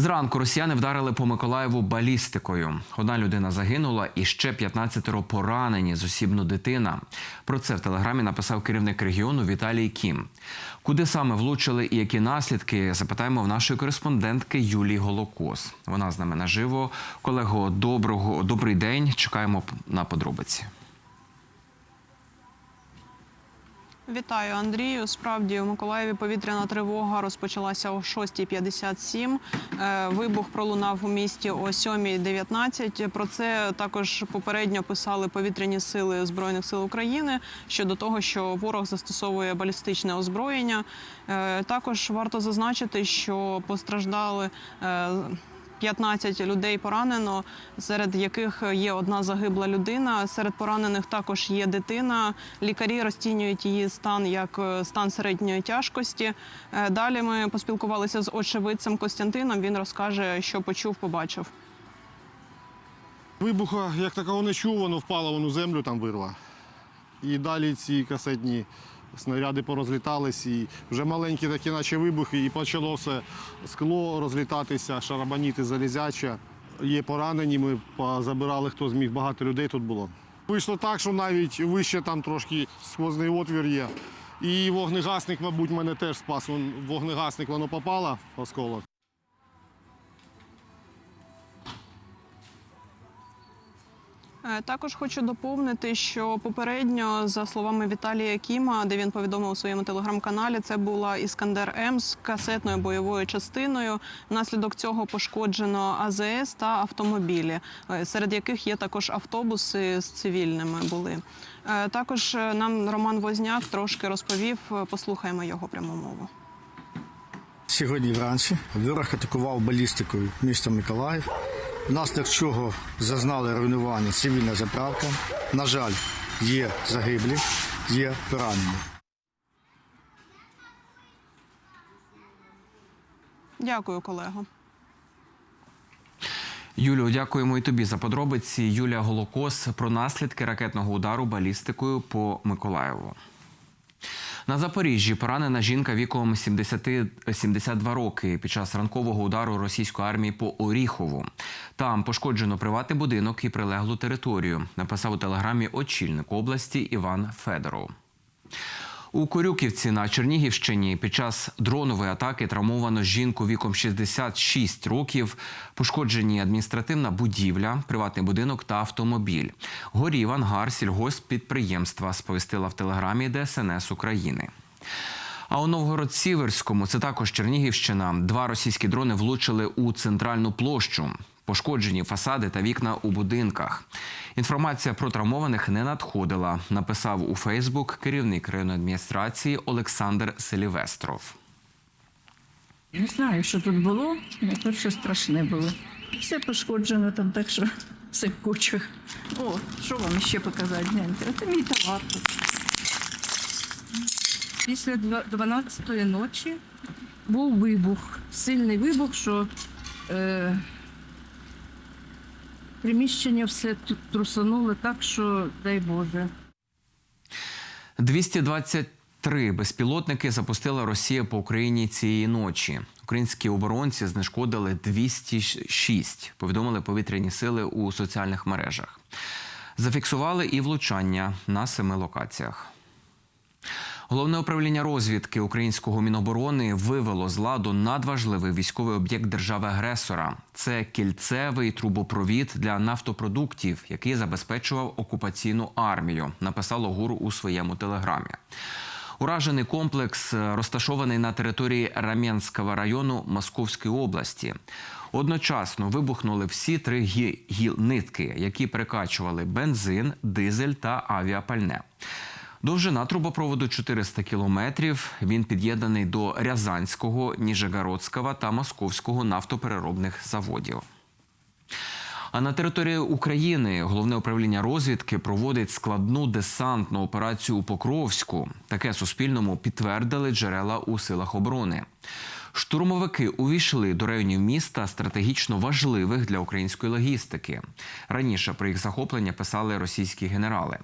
Зранку росіяни вдарили по Миколаєву балістикою. Одна людина загинула і ще 15 поранені з осібну дитина. Про це в телеграмі написав керівник регіону Віталій Кім. Куди саме влучили і які наслідки? Запитаємо в нашої кореспондентки Юлії Голокос. Вона з нами наживо. Колего, доброго добрий день. Чекаємо на подробиці. Вітаю, Андрію. Справді у Миколаєві повітряна тривога розпочалася о 6.57. Е, Вибух пролунав у місті о 7.19. Про це також попередньо писали повітряні сили збройних сил України щодо того, що ворог застосовує балістичне озброєння. Е, Також варто зазначити, що постраждали. Е, 15 людей поранено, серед яких є одна загибла людина. Серед поранених також є дитина. Лікарі розцінюють її стан як е, стан середньої тяжкості. Е, Далі ми поспілкувалися з очевидцем Костянтином. Він розкаже, що почув, побачив. Вибуха як такого не чув, воно впало, воно землю там вирва. І далі ці касетні снаряди порозлітались, і вже маленькі такі, наче вибухи, і почало все скло розлітатися, шарабаніти залізяче. Є поранені, ми забирали, хто зміг, багато людей тут було. Вийшло так, що навіть вище там трошки сквозний отвір є. І вогнегасник, мабуть, мене теж спас. Вогнегасник воно попало осколок. Також хочу доповнити, що попередньо, за словами Віталія Кіма, де він повідомив у своєму телеграм-каналі, це була Іскандер М з касетною бойовою частиною. Внаслідок цього пошкоджено АЗС та автомобілі, е, серед яких є також автобуси з цивільними. Були Е, також е, нам Роман Возняк трошки розповів. Е, Послухаємо його пряму мову. Сьогодні вранці ворог атакував балістикою місто Миколаїв, внаслідок чого зазнали руйнування цивільна заправка. На жаль, є загиблі, є поранені. Дякую, колего. Юлію, дякуємо і тобі за подробиці. Юлія Голокос про наслідки ракетного удару балістикою по Миколаєву. На Запоріжжі поранена жінка віком 70, 72 роки під час ранкового удару російської армії по Оріхову. Там пошкоджено приватний будинок і прилеглу територію. Написав у телеграмі очільник області Іван Федоров. У Корюківці на Чернігівщині під час дронової атаки травмовано жінку віком 66 років. Пошкоджені адміністративна будівля, приватний будинок та автомобіль. Горів ангар сільгосппідприємства, сповістила в телеграмі ДСНС України. А у Новгород-Сіверському, це також Чернігівщина, два російські дрони влучили у центральну площу. Пошкоджені фасади та вікна у будинках. Інформація про травмованих не надходила. Написав у Фейсбук керівник районної адміністрації Олександр Селівестров. Не знаю, що тут було, тут щось страшне було. Все пошкоджено там, так що все в кучах. О, що вам ще показати? Гляньте, це мій товар тут. Після два- 12-ї ночі був вибух, сильний вибух, що е, приміщення все трусануло так, що дай Боже. 223 безпілотники запустила Росія по Україні цієї ночі. Українські оборонці знешкодили 206, повідомили повітряні сили у соціальних мережах. Зафіксували і влучання на семи локаціях. Головне управління розвідки українського міноборони вивело з ладу надважливий військовий об'єкт держави-агресора. Це кільцевий трубопровід для нафтопродуктів, який забезпечував окупаційну армію. Написало ГУР у своєму телеграмі. Уражений комплекс е, розташований на території Рам'янського району Московської області. Одночасно вибухнули всі три гі- гіл-нитки, які перекачували бензин, дизель та авіапальне. Довжина трубопроводу 400 кілометрів. Він під'єднаний до Рязанського, Ніжегородського та Московського нафтопереробних заводів. А на території України головне управління розвідки проводить складну десантну операцію у Покровську. Таке Суспільному підтвердили джерела у силах оборони. Штурмовики увійшли до районів міста стратегічно важливих для української логістики. Раніше про їх захоплення писали російські генерали.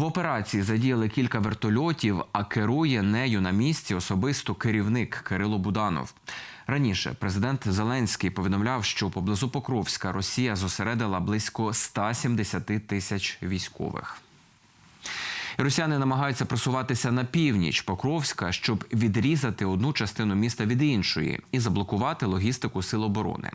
В операції задіяли кілька вертольотів, а керує нею на місці особисто керівник Кирило Буданов. Раніше президент Зеленський повідомляв, що поблизу Покровська Росія зосередила близько 170 тисяч військових. Росіяни намагаються просуватися на північ Покровська, щоб відрізати одну частину міста від іншої і заблокувати логістику сил оборони.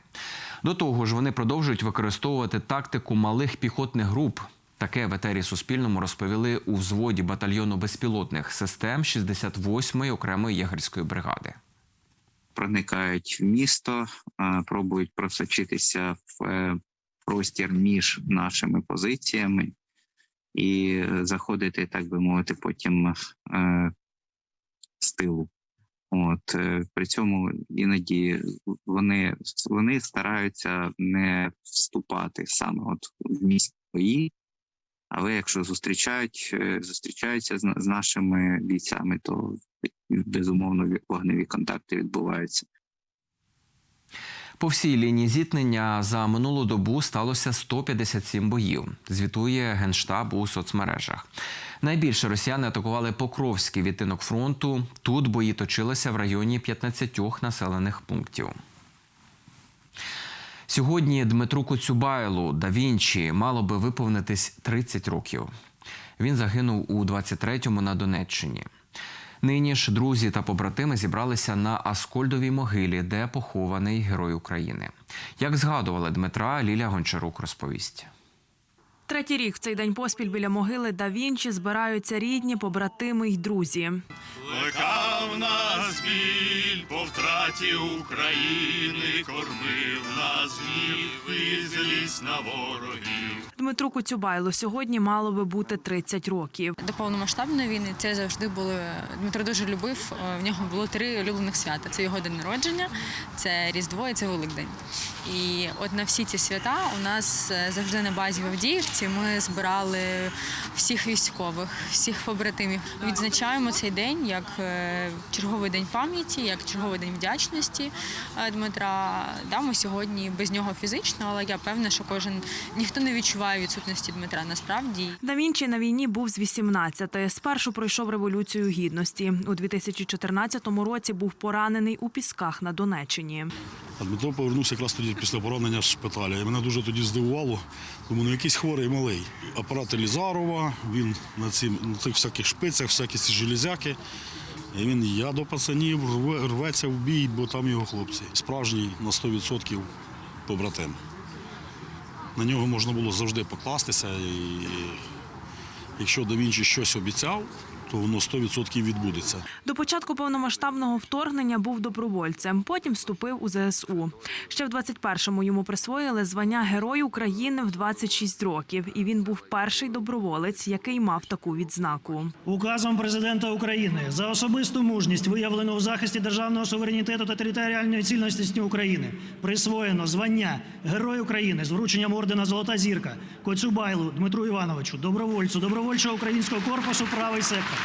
До того ж, вони продовжують використовувати тактику малих піхотних груп. Таке в етері Суспільному розповіли у взводі батальйону безпілотних систем 68-ї окремої єгерської бригади. проникають в місто, пробують просочитися в е, простір між нашими позиціями і заходити, так би мовити, потім е, з тилу. От е, при цьому іноді вони, вони стараються не вступати саме от в бої. Але якщо зустрічають, е, зустрічаються з, нашими бійцями, то безумовно вогневі контакти відбуваються. По всій лінії зіткнення за минулу добу сталося 157 боїв. Звітує генштаб у соцмережах. Найбільше росіяни атакували Покровський відтинок фронту. Тут бої точилися в районі 15 населених пунктів. Сьогодні Дмитру Коцюбайлу да Вінчі мало би виповнитись 30 років. Він загинув у 23-му на Донеччині. Нині ж друзі та побратими зібралися на Аскольдовій могилі, де похований герой України. Як згадували Дмитра, Ліля Гончарук розповість. Третій рік в цей день поспіль біля могили да Вінчі збираються рідні, побратими й друзі. Плекав нас біль по втраті України, кормив нас гнів і злість на ворогів. Дмитру Коцюбайлу сьогодні мало би бути 30 років. До повномасштабної війни це завжди було Дмитро дуже любив. е, В нього було три улюблених свята: це його день народження, це Різдво і це Великдень. І от на всі ці свята у нас е, завжди на базі в Авдіївці ми збирали всіх військових, всіх побратимів. Відзначаємо цей день як е, черговий день пам'яті, як черговий день вдячності Дмитра. Да, ми сьогодні без нього фізично, але я певна, що кожен ніхто не відчуває відсутності Дмитра насправді. Да Вінчі на війні був з 18-ти. Спершу пройшов революцію гідності. У 2014 році був поранений у пісках на Донеччині. А Дмитро повернувся якраз тоді після поранення з шпиталя. І мене дуже тоді здивувало. Думаю, ну якийсь хворий малий. Апарат Елізарова, він на, ці, на цих всяких шпицях, всякі ці железяки. І він я до пацанів рветься в бій, бо там його хлопці. Справжній на 100% побратим. На нього можна було завжди покластися. І якщо Да Вінчі щось обіцяв, то воно 100% відбудеться. До початку повномасштабного вторгнення був добровольцем, потім вступив у ЗСУ. Ще в 21-му йому присвоїли звання Герой України в 26 років, і він був перший доброволець, який мав таку відзнаку. Указом президента України за особисту мужність, виявлену у захисті державного суверенітету та територіальної цілісності України, присвоєно звання Герой України з врученням ордена Золота зірка Коцюбайлу Дмитру Івановичу, добровольцю добровольчого українського корпусу Правий сектор.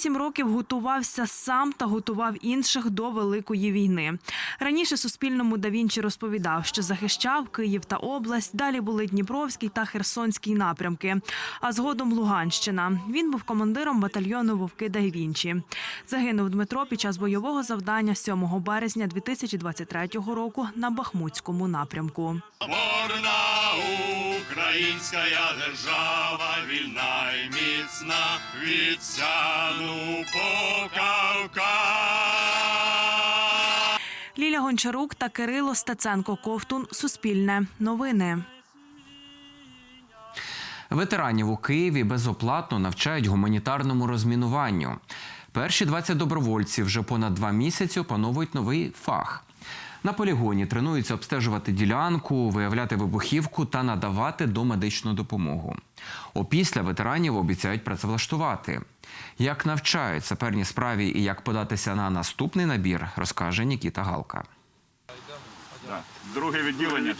Вісім років готувався сам та готував інших до великої війни. Раніше Суспільному да Вінчі розповідав, що захищав Київ та область. Далі були Дніпровський та Херсонський напрямки. А згодом Луганщина. Він був командиром батальйону Вовки да Вінчі. Загинув Дмитро під час бойового завдання 7 березня 2023 року на Бахмутському напрямку. Борна українська держава, вільна і міцна, від Сяну по Ліля Гончарук та Кирило Стеценко Ковтун. Суспільне новини. Ветеранів у Києві безоплатно навчають гуманітарному розмінуванню. Перші 20 добровольців вже понад два місяці опановують новий фах. На полігоні тренуються обстежувати ділянку, виявляти вибухівку та надавати домедичну допомогу. Опісля ветеранів обіцяють працевлаштувати. Як навчають саперній справі і як податися на наступний набір, розкаже Нікіта Галка. Друге відділення.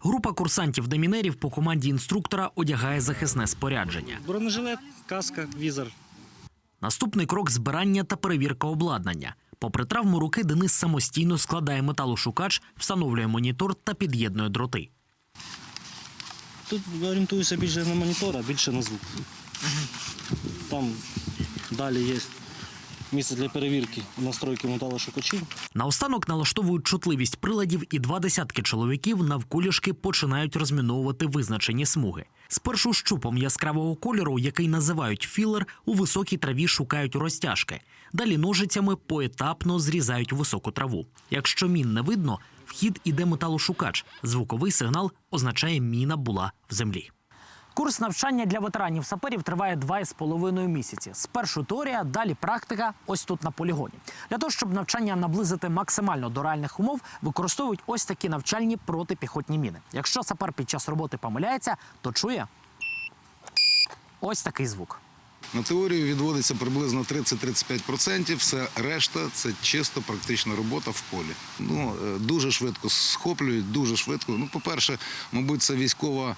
Група курсантів-демінерів по команді інструктора одягає захисне спорядження. Бронежилет, каска, візор. Наступний крок збирання та перевірка обладнання. Попри травму руки, Денис самостійно складає металошукач, встановлює монітор та під'єднує дроти. Тут орієнтуюся більше на монітор, а більше на звук. Там далі є місце для перевірки настройки металошукачів. Наостанок налаштовують чутливість приладів, і два десятки чоловіків навколішки починають розміновувати визначені смуги. Спершу щупом яскравого кольору, який називають філер, у високій траві шукають розтяжки. Далі ножицями поетапно зрізають високу траву. Якщо мін не видно, в хід іде металошукач. Звуковий сигнал означає міна була в землі. Курс навчання для ветеранів саперів триває два із половиною місяці. Спершу теорія, далі практика. Ось тут на полігоні. Для того щоб навчання наблизити максимально до реальних умов, використовують ось такі навчальні протипіхотні міни. Якщо сапер під час роботи помиляється, то чує ось такий звук. На теорію відводиться приблизно 30-35%, все решта це чисто практична робота в полі. Ну, е, дуже швидко схоплюють, дуже швидко. Ну, по-перше, мабуть, це військова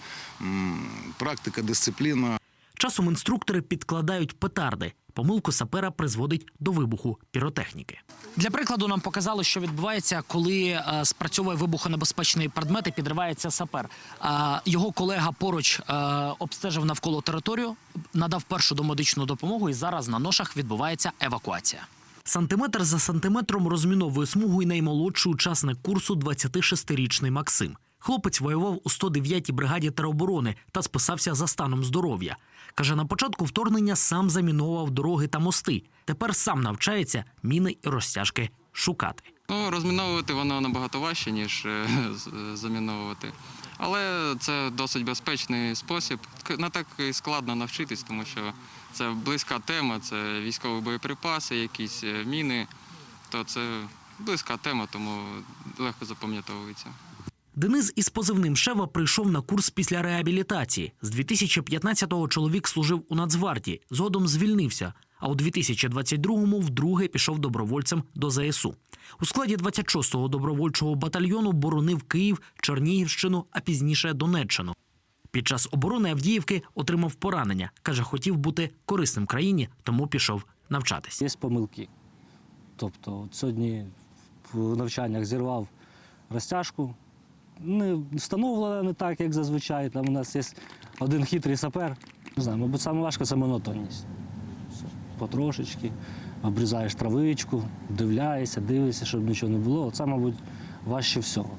практика, дисципліна. Часом інструктори підкладають петарди. Помилку сапера призводить до вибуху піротехніки. Для прикладу нам показали, що відбувається, коли е, спрацьовує вибухонебезпечний предмет і підривається сапер. Його колега поруч е, обстежив навколо територію, надав першу домедичну допомогу, і зараз на ношах відбувається евакуація. Сантиметр за сантиметром розміновує смугу і наймолодший учасник курсу 26-річний Максим. Хлопець воював у 109-й бригаді тероборони та списався за станом здоров'я. Каже, на початку вторгнення сам заміновував дороги та мости. Тепер сам навчається міни і розтяжки шукати. Ну, розміновувати воно набагато важче, ніж е, з- заміновувати. Але це досить безпечний спосіб. Не так і складно навчитись, тому що це близька тема, це військові боєприпаси, якісь е, міни. То це близька тема, тому легко запам'ятовується. Денис із позивним Шева прийшов на курс після реабілітації. З 2015-го чоловік служив у Нацгвардії, згодом звільнився. А у 2022-му вдруге пішов добровольцем до ЗСУ. У складі 26-го добровольчого батальйону боронив Київ, Чернігівщину, а пізніше Донеччину. Під час оборони Авдіївки отримав поранення. каже, хотів бути корисним країні, тому пішов навчатись. Є помилки. Тобто, сьогодні в навчаннях зірвав розтяжку. Не встановлено не так, як зазвичай. Там у нас є один хитрий сапер. Не знаю, мабуть, саме важко це монотонність. Потрошечки, обрізаєш травичку, дивляєшся, дивишся, щоб нічого не було. Це, мабуть, важче всього.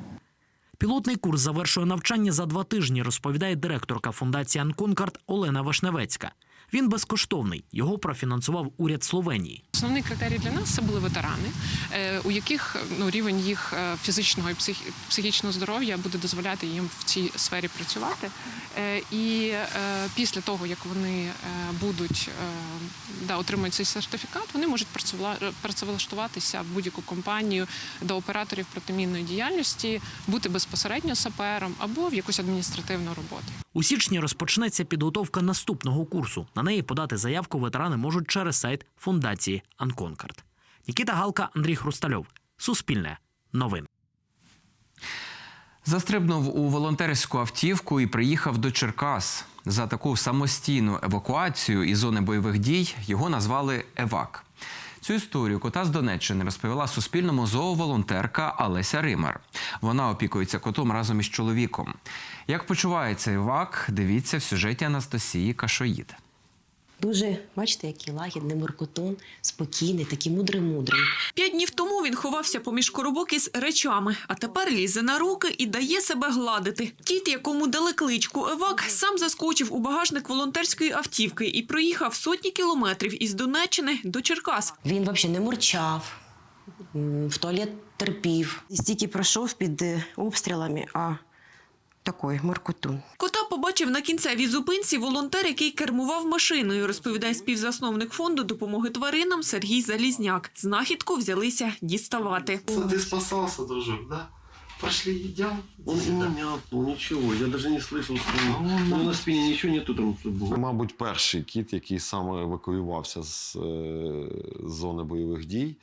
Пілотний курс завершує навчання за два тижні, розповідає директорка фундації Анконкард Олена Вашневецька. Він безкоштовний. Його профінансував уряд Словенії. Основний критерій для нас це були ветерани, е, у яких ну рівень їх е, фізичного і псих- психічного здоров'я буде дозволяти їм в цій сфері працювати. Е, І після того, як вони будуть да, отримують цей сертифікат, вони можуть працевлаштуватися в будь-яку компанію до операторів протимінної діяльності, бути безпосередньо сапером або в якусь адміністративну роботу. У січні розпочнеться підготовка наступного курсу. На неї подати заявку ветерани можуть через сайт фундації Анконкард. Нікіта Галка, Андрій Хрустальов. Суспільне. Новини. Застрибнув у волонтерську автівку і приїхав до Черкас. За таку самостійну евакуацію із зони бойових дій його назвали Евак. Цю історію кота з Донеччини розповіла Суспільному зооволонтерка Алеся Римар. Вона опікується котом разом із чоловіком. Як почувається Евак, дивіться в сюжеті Анастасії Кашоїд. Дуже, бачите, який лагідний муркотун, спокійний, такий мудрий-мудрий. П'ять днів тому він ховався поміж коробок із речами, а тепер лізе на руки і дає себе гладити. Кіт, якому дали кличку Евак, сам заскочив у багажник волонтерської автівки і проїхав сотні кілометрів із Донеччини до Черкас. Він взагалі не мурчав, в туалет терпів. Стільки пройшов під е, обстрілами, а такий муркотун. Кота побачив на кінцевій зупинці волонтер, який кермував машиною, розповідає співзасновник фонду допомоги тваринам Сергій Залізняк. Знахідку взялися діставати. Ты спасался, дружок, да? Пошли, идем. Он не мяукнул, ничего. Я даже не слышал, что он... Ну, на спине ничего нету там, что было. Мабуть, перший кіт, який саме евакуювався з е, зони бойових дій.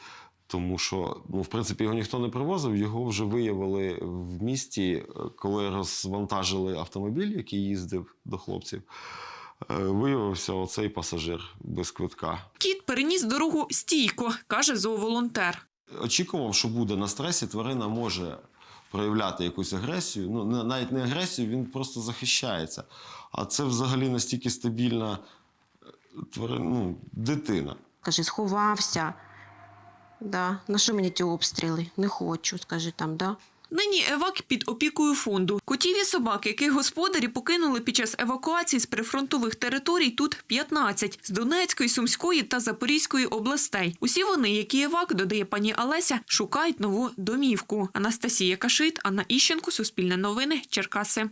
тому що, ну, в принципі, його ніхто не привозив, його вже виявили в місті, е, коли розвантажили автомобіль, який їздив до хлопців. Е, Виявився оцей пасажир без квитка. Кіт переніс дорогу стійко, каже зооволонтер. Очікував, що буде на стресі, тварина може проявляти якусь агресію. Ну, не- навіть не агресію, він просто захищається. А це взагалі настільки стабільна е, тварина, ну, дитина. Каже, сховався. Да. На що мені ті обстріли? Не хочу, скажи там, да? Нині евак під опікою фонду. Котів і собак, яких господарі покинули під час евакуації з прифронтових територій, тут 15 – з Донецької, Сумської та Запорізької областей. Усі вони, як і евак, додає пані Алеся, шукають нову домівку. Анастасія Кашит, Анна Іщенко, Суспільне новини, Черкаси.